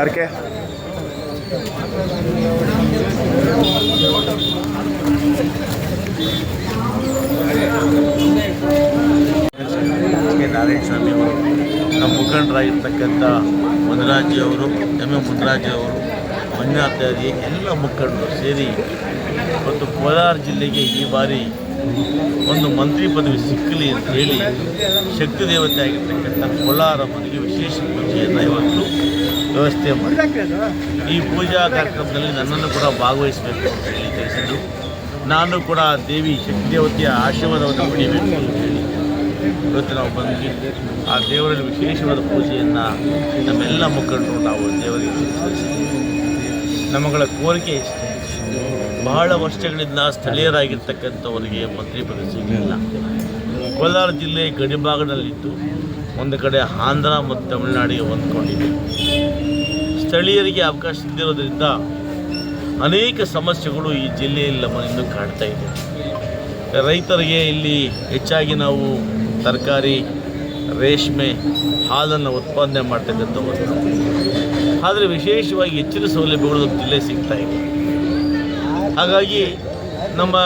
ಅರ್ಕೆ ನಾರಾಯಣ ಸ್ವಾಮಿ ಅವರು, ನಮ್ಮ ಮುಖಂಡರಾಗಿರ್ತಕ್ಕಂಥ ಮುನರಾಜಿ ಅವರು ಎಂ ಎ ಅವರು ಎಲ್ಲ ಮುಖಂಡರು ಸೇರಿ ಮತ್ತು ಕೋಲಾರ ಜಿಲ್ಲೆಗೆ ಈ ಬಾರಿ ಒಂದು ಮಂತ್ರಿ ಪದವಿ ಸಿಕ್ಕಲಿ ಅಂತ ಹೇಳಿ ಶಕ್ತಿ ದೇವತೆ ಆಗಿರ್ತಕ್ಕಂಥ ಕೋಲಾರಮ್ಮನಿಗೆ ವಿಶೇಷ ಪೂಜೆಯನ್ನು ಇವತ್ತು ವ್ಯವಸ್ಥೆ ಮಾಡಿ. ಈ ಪೂಜಾ ಕಾರ್ಯಕ್ರಮದಲ್ಲಿ ನನ್ನನ್ನು ಕೂಡ ಭಾಗವಹಿಸಬೇಕು ಅಂತ ಹೇಳಿ ತಿಳಿಸಿದರು ನಾನು ಕೂಡ ದೇವಿ ಶಕ್ತಿ ದೇವತೆಯ ಆಶೀರ್ವಾದವನ್ನು ಪಡೆಯಬೇಕು ಅಂತ ಹೇಳಿ ಇವತ್ತು ನಾವು ಬಂದ್ವಿ. ಆ ದೇವರಲ್ಲಿ ವಿಶೇಷವಾದ ಪೂಜೆಯನ್ನು ನಮ್ಮೆಲ್ಲ ಮುಖಂಡರು ನಾವು ದೇವರಿಗೆ ಸಲ್ಲಿಸಿದ್ದೀವಿ ನಮ್ಮಗಳ ಕೋರಿಕೆ ಇಷ್ಟೇ. ಬಹಳ ವರ್ಷಗಳಿಂದ ಸ್ಥಳೀಯರಾಗಿರ್ತಕ್ಕಂಥವರಿಗೆ ಮಂತ್ರಿ ಪದ ಸಿಗಲಿಲ್ಲ. ಕೋಲಾರ ಜಿಲ್ಲೆ ಗಡಿಭಾಗದಲ್ಲಿದ್ದು ಒಂದು ಕಡೆ ಆಂಧ್ರ ಮತ್ತು ತಮಿಳುನಾಡಿಗೆ ಹೊಂದ್ಕೊಂಡಿದೆ. ಸ್ಥಳೀಯರಿಗೆ ಅವಕಾಶ ಇದ್ದಿರೋದ್ರಿಂದ ಅನೇಕ ಸಮಸ್ಯೆಗಳು ಈ ಜಿಲ್ಲೆಯಲ್ಲಿ ನಮ್ಮನ್ನು ಕಾಡ್ತಾ ಇದೆ. ರೈತರಿಗೆ ಇಲ್ಲಿ ಹೆಚ್ಚಾಗಿ ನಾವು ತರಕಾರಿ, ರೇಷ್ಮೆ, ಹಾಲನ್ನು ಉತ್ಪಾದನೆ ಮಾಡ್ತಕ್ಕಂಥವ್ರು ಆದರೆ ವಿಶೇಷವಾಗಿ ಹೆಚ್ಚಿನ ಸೌಲಭ್ಯಗಳು ನಮ್ಮ ಜಿಲ್ಲೆ ಸಿಗ್ತಾ ಇದೆ. ಹಾಗಾಗಿ ನಮ್ಮ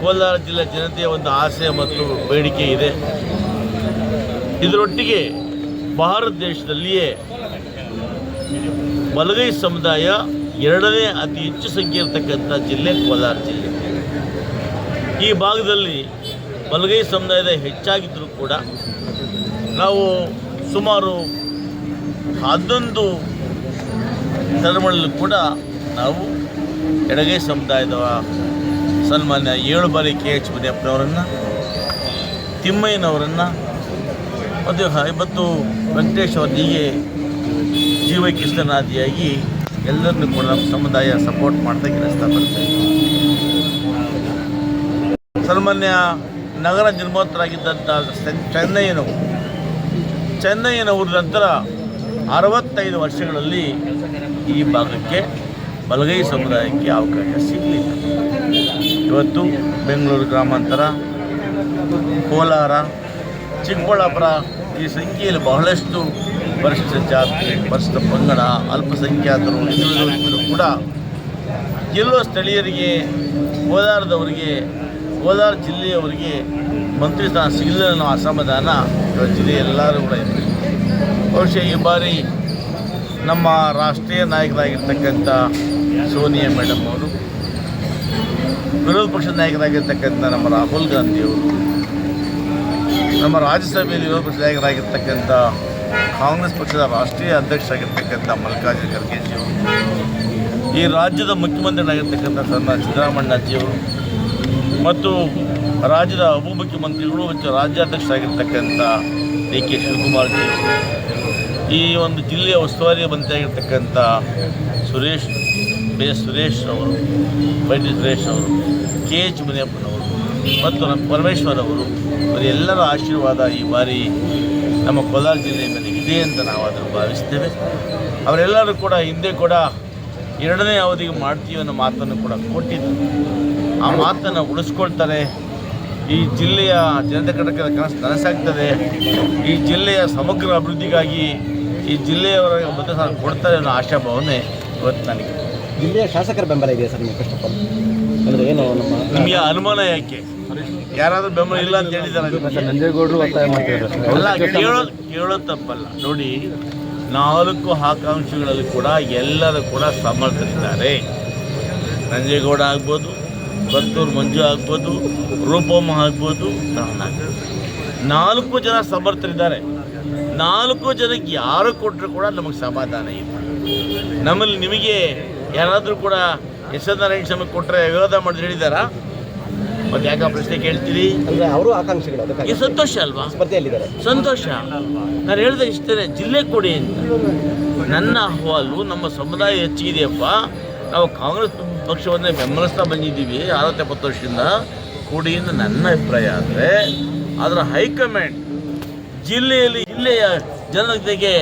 ಕೋಲಾರ ಜಿಲ್ಲೆ ಜನತೆಯ ಒಂದು ಆಸೆ ಮತ್ತು ಬೇಡಿಕೆ ಇದೆ. ಇದರೊಟ್ಟಿಗೆ ಭಾರತ ದೇಶದಲ್ಲಿಯೇ ಬಲಗೈ ಸಮುದಾಯ ಎರಡನೇ ಅತಿ ಹೆಚ್ಚು ಸಂಖ್ಯೆ ಇರತಕ್ಕಂಥ ಜಿಲ್ಲೆ ಕೋಲಾರ ಜಿಲ್ಲೆ. ಈ ಭಾಗದಲ್ಲಿ ಬಲಗೈ ಸಮುದಾಯದ ಹೆಚ್ಚಾಗಿದ್ದರೂ ಕೂಡ ನಾವು ಸುಮಾರು ಹನ್ನೊಂದು ಟರ್ಮಲ್ಲಿ ಕೂಡ ನಾವು ಎಡಗೈ ಸಮುದಾಯದ ಸನ್ಮಾನ್ಯ ಏಳು ಬಾರಿ ಕೆ ಎಚ್ ಮುನಿಯಪ್ಪನವರನ್ನು, ತಿಮ್ಮಯ್ಯನವರನ್ನು, ಮತ್ತು ಇವತ್ತು ವೆಂಕಟೇಶ್ ಅವರ ಹೀಗೆ ಜಿ ವೈ ಕೃಷ್ಣನಾದಿಯಾಗಿ ಎಲ್ಲರನ್ನೂ ಕೂಡ ನಮ್ಮ ಸಮುದಾಯ ಸಪೋರ್ಟ್ ಮಾಡ್ತಾ ಕೆಲಸ ಬರ್ತೇವೆ ಸನ್ಮಾನ್ಯ ನಗರ ನಿರ್ಮಾತರಾಗಿದ್ದಂಥ ಚೆನ್ನಯ್ಯನವರು. ಚೆನ್ನಯ್ಯನವರ ನಂತರ ಅರವತ್ತೈದು ವರ್ಷಗಳಲ್ಲಿ ಈ ಭಾಗಕ್ಕೆ ಬಲಗೈ ಸಮುದಾಯಕ್ಕೆ ಅವಕಾಶ ಸಿಗಲಿಲ್ಲ. ಇವತ್ತು ಬೆಂಗಳೂರು ಗ್ರಾಮಾಂತರ, ಕೋಲಾರ, ಚಿಕ್ಕಬಳ್ಳಾಪುರ ಈ ಸಂಖ್ಯೆಯಲ್ಲಿ ಬಹಳಷ್ಟು ಪರಿಶಿಷ್ಟ ಜಾತಿ ಪರಿಶಿಷ್ಟ ಪಂಗಡ, ಅಲ್ಪಸಂಖ್ಯಾತರು ಹಿಂದುಳಿದವರು ಕೂಡ ಗೆಲ್ಲುವ ಸ್ಥಳೀಯರಿಗೆ ಕೋಲಾರದವರಿಗೆ ಕೋಲಾರ ಜಿಲ್ಲೆಯವರಿಗೆ ಮಂತ್ರಿ ಸ್ಥಾನ ಸಿಗಲಿಲ್ಲ ಅನ್ನೋ ಅಸಮಾಧಾನ ಜಿಲ್ಲೆ ಎಲ್ಲರೂ ಕೂಡ ಇದೆ. ಬಹುಶಃ ಈ ಬಾರಿ ನಮ್ಮ ರಾಷ್ಟ್ರೀಯ ನಾಯಕರಾಗಿರ್ತಕ್ಕಂಥ ಸೋನಿಯಾ ಮೇಡಮ್ ಅವರು, ವಿರೋಧ ಪಕ್ಷದ ನಾಯಕರಾಗಿರ್ತಕ್ಕಂಥ ನಮ್ಮ ರಾಹುಲ್ ಗಾಂಧಿಯವರು ನಮ್ಮ ರಾಜ್ಯಸಭೆಯಲ್ಲಿ ವಿರೋಧ ಪಕ್ಷದ ನಾಯಕರಾಗಿರ್ತಕ್ಕಂಥ ಕಾಂಗ್ರೆಸ್ ಪಕ್ಷದ ರಾಷ್ಟ್ರೀಯ ಅಧ್ಯಕ್ಷರಾಗಿರ್ತಕ್ಕಂಥ ಮಲ್ಲಿಕಾರ್ಜುನ ಖರ್ಗೆಜಿಯವರು ಈ ರಾಜ್ಯದ ಮುಖ್ಯಮಂತ್ರಿಗಳಾಗಿರ್ತಕ್ಕಂಥ ಸಣ್ಣ ಸಿದ್ದರಾಮಣ್ಣಜಿಯವರು ಮತ್ತು ರಾಜ್ಯದ ಉಪಮುಖ್ಯಮಂತ್ರಿಗಳು ಮತ್ತು ರಾಜ್ಯಾಧ್ಯಕ್ಷರಾಗಿರ್ತಕ್ಕಂಥ ಡಿ ಕೆ ಶಿವಕುಮಾರ್ಜಿಯವರು ಈ ಒಂದು ಜಿಲ್ಲೆಯ ಉಸ್ತುವಾರಿ ಮಂತ್ರಿಯಾಗಿರ್ತಕ್ಕಂಥ ಸುರೇಶ್, ಬಿ ಸುರೇಶ್ ಅವರು ಬೈಟಿ ಸುರೇಶ್ ಅವರು, ಕೆ ಎಚ್ ಮುನಿಯಪ್ಪನವರು ಮತ್ತು ಪರಮೇಶ್ವರ್ ಅವರು, ಇವರೆಲ್ಲರ ಆಶೀರ್ವಾದ ಈ ಬಾರಿ ನಮ್ಮ ಕೋಲಾರ ಜಿಲ್ಲೆಯ ಮೇಲೆ ಇದೆ ಅಂತ ನಾವು ಅದನ್ನು ಭಾವಿಸ್ತೇವೆ. ಅವರೆಲ್ಲರೂ ಕೂಡ ಹಿಂದೆ ಕೂಡ ಎರಡನೇ ಅವಧಿಗೆ ಮಾಡ್ತೀವಿ ಅನ್ನೋ ಮಾತನ್ನು ಕೂಡ ಕೊಟ್ಟಿದ್ದರು. ಆ ಮಾತನ್ನು ಉಳಿಸ್ಕೊಳ್ತಾರೆ. ಈ ಜಿಲ್ಲೆಯ ಜನತೆ ಘಟಕದ ಕನಸು ನನಸಾಗ್ತದೆ. ಈ ಜಿಲ್ಲೆಯ ಸಮಗ್ರ ಅಭಿವೃದ್ಧಿಗಾಗಿ ಈ ಜಿಲ್ಲೆಯವರ ಮತ ಕೊಡ್ತಾರೆ ಅನ್ನೋ ಆಶಾಭಾವನೆ ಇವತ್ತು ನನಗೆ ಜಿಲ್ಲೆಯ ಶಾಸಕರ ಬೆಂಬಲ ಇದೆಯಾ ಸರ್ ನಿಮಗೆ ಫಸ್ಟ್ ಆಫ್ ಆಲ್ ಅಂದರೆ ಏನು ನಮ್ಮ ನಿಮಗೆ ಅನುಮಾನ ಯಾಕೆ? ಯಾರಾದರೂ ಬೆಂಬಲ ಇಲ್ಲ ಅಂತ ಹೇಳಿದ್ದಾರೆ ನಂಜೇಗೌಡರು ಒತ್ತಾಯ ಮಾಡ್ತಾರೆ ಕೇಳೋ ಕೇಳೋದು ಕೇಳೋದು ತಪ್ಪಲ್ಲ. ನೋಡಿ ನಾಲ್ಕು ಆಕಾಂಕ್ಷೆಗಳಲ್ಲಿ ಕೂಡ ಎಲ್ಲರೂ ಕೂಡ ಸಮರ್ಥರಿದ್ದಾರೆ. ನಂಜೇಗೌಡ ಆಗ್ಬೋದು ಬತ್ತೂರು ಮಂಜು ಆಗ್ಬೋದು ರೂಪಮ್ಮ ಆಗ್ಬೋದು ನಾಲ್ಕು ಜನ ಸಮರ್ಥರಿದ್ದಾರೆ. ನಾಲ್ಕು ಜನಕ್ಕೆ ಯಾರು ಕೊಟ್ಟರು ಕೂಡ ನಮಗೆ ಸಮಾಧಾನ ಇದೆ ನಮ್ಮಲ್ಲಿ ನಿಮಗೆ ಯಾರಾದರೂ ಕೂಡ ಎಸ್ ಎನ್ ನಾರಾಯಣ ಸ್ವಾಮಿ ಕೊಟ್ಟರೆ ವಿರೋಧ ಮಾಡಿದ್ರೆ ಹೇಳಿದಾರಾ? ಮತ್ತೆ ಯಾಕೆ ಪ್ರಶ್ನೆ ಕೇಳ್ತೀರಿ? ಅಂದರೆ ಅವರು ಆಕಾಂಕ್ಷಿಗಳು ಅದಕ್ಕಾಗಿ. ಈ ಸಂತೋಷ ಅಲ್ವಾ? ಸ್ಪರ್ಧೆಯಲ್ಲಿದ್ದಾರೆ. ಸಂತೋಷ. ನಾನು ಹೇಳಿದೆ ಇಷ್ಟೇ ಜಿಲ್ಲೆ ಕೊಡಿ ಅಂತ. ನನ್ನ ಅಹವಾಲು ನಮ್ಮ ಸಮುದಾಯ ಹೆಚ್ಚಿದೆಯಪ್ಪ ನಾವು ಕಾಂಗ್ರೆಸ್ ಪಕ್ಷವನ್ನೇ ಬೆಂಬಲಿಸ್ತಾ ಬಂದಿದ್ದೀವಿ ಎಪ್ಪತ್ತು ವರ್ಷದಿಂದ. ಕೊಡಿ ಅಂತ ನನ್ನ ಅಭಿಪ್ರಾಯ ಆದರೆ ಅದರ ಹೈಕಮಾಂಡ್ ಜಿಲ್ಲೆಯಲ್ಲಿ ಜಿಲ್ಲೆಯ ಜನತೆಗೆ